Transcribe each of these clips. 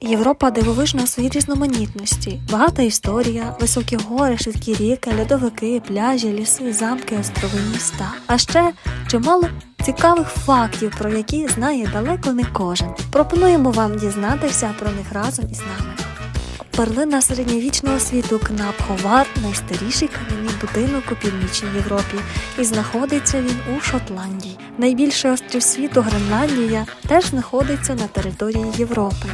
Європа дивовижна у своїй різноманітності. Багата історія, високі гори, швидкі ріки, льодовики, пляжі, ліси, замки, острови, міста. А ще чимало цікавих фактів, про які знає далеко не кожен. Пропонуємо вам дізнатися про них разом із нами. Перлина середньовічного світу Кнапховар найстаріший кам'яний будинок у північній Європі, і знаходиться він у Шотландії. Найбільший острів світу Гренландія теж знаходиться на території Європи.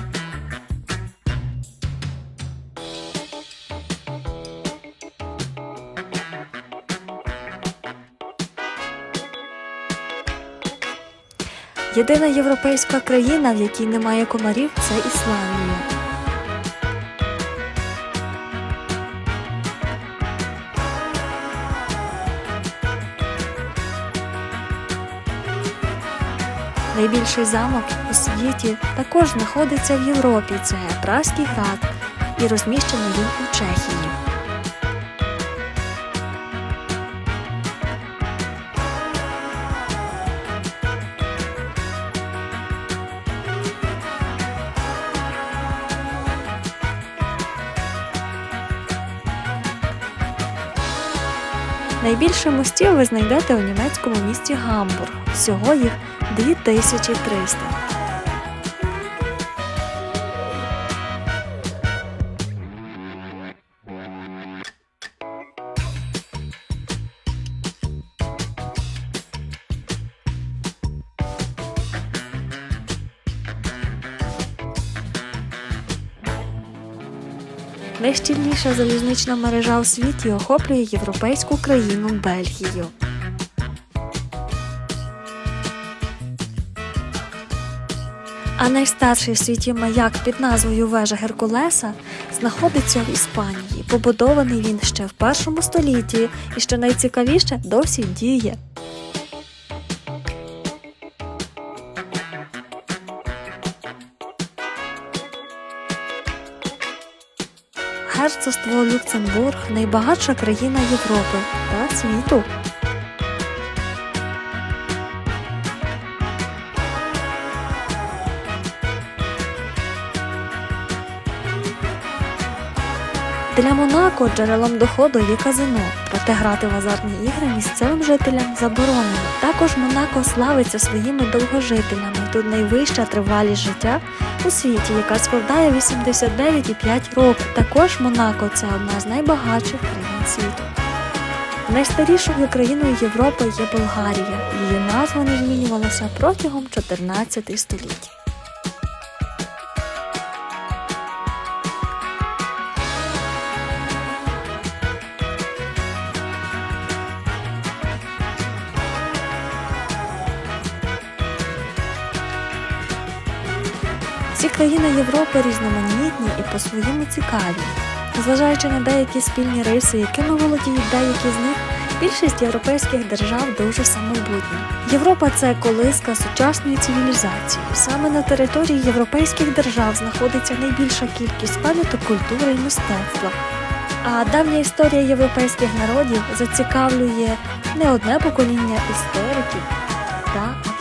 Єдина європейська країна, в якій немає комарів, це Ісландія. Найбільший замок у світі також знаходиться в Європі. Це Празький град, і розміщений він у Чехії. Найбільше мостів ви знайдете у німецькому місті Гамбург. Всього їх 2300. Найщільніша залізнична мережа у світі охоплює європейську країну Бельгію. А найстарший в світі маяк під назвою Вежа Геркулеса знаходиться в Іспанії. Побудований він ще в першому столітті і що найцікавіше досі діє. Герцогство Люксембург найбагатша країна Європи та світу. Для Монако джерелом доходу є казино, проте грати в азартні ігри місцевим жителям заборонено. Також Монако славиться своїми довгожителями. Тут найвища тривалість життя у світі, яка складає 89,5 років. Також Монако це одна з найбагатших країн світу. Найстарішою країною Європи є Болгарія. Її назва не змінювалася протягом 14 століть. Ці країни Європи різноманітні і по-своєму цікаві. Зважаючи на деякі спільні риси, якими володіють деякі з них, більшість європейських держав дуже самобутні. Європа це колиска сучасної цивілізації. Саме на території європейських держав знаходиться найбільша кількість пам'яток культури і мистецтва. А давня історія європейських народів зацікавлює не одне покоління істориків та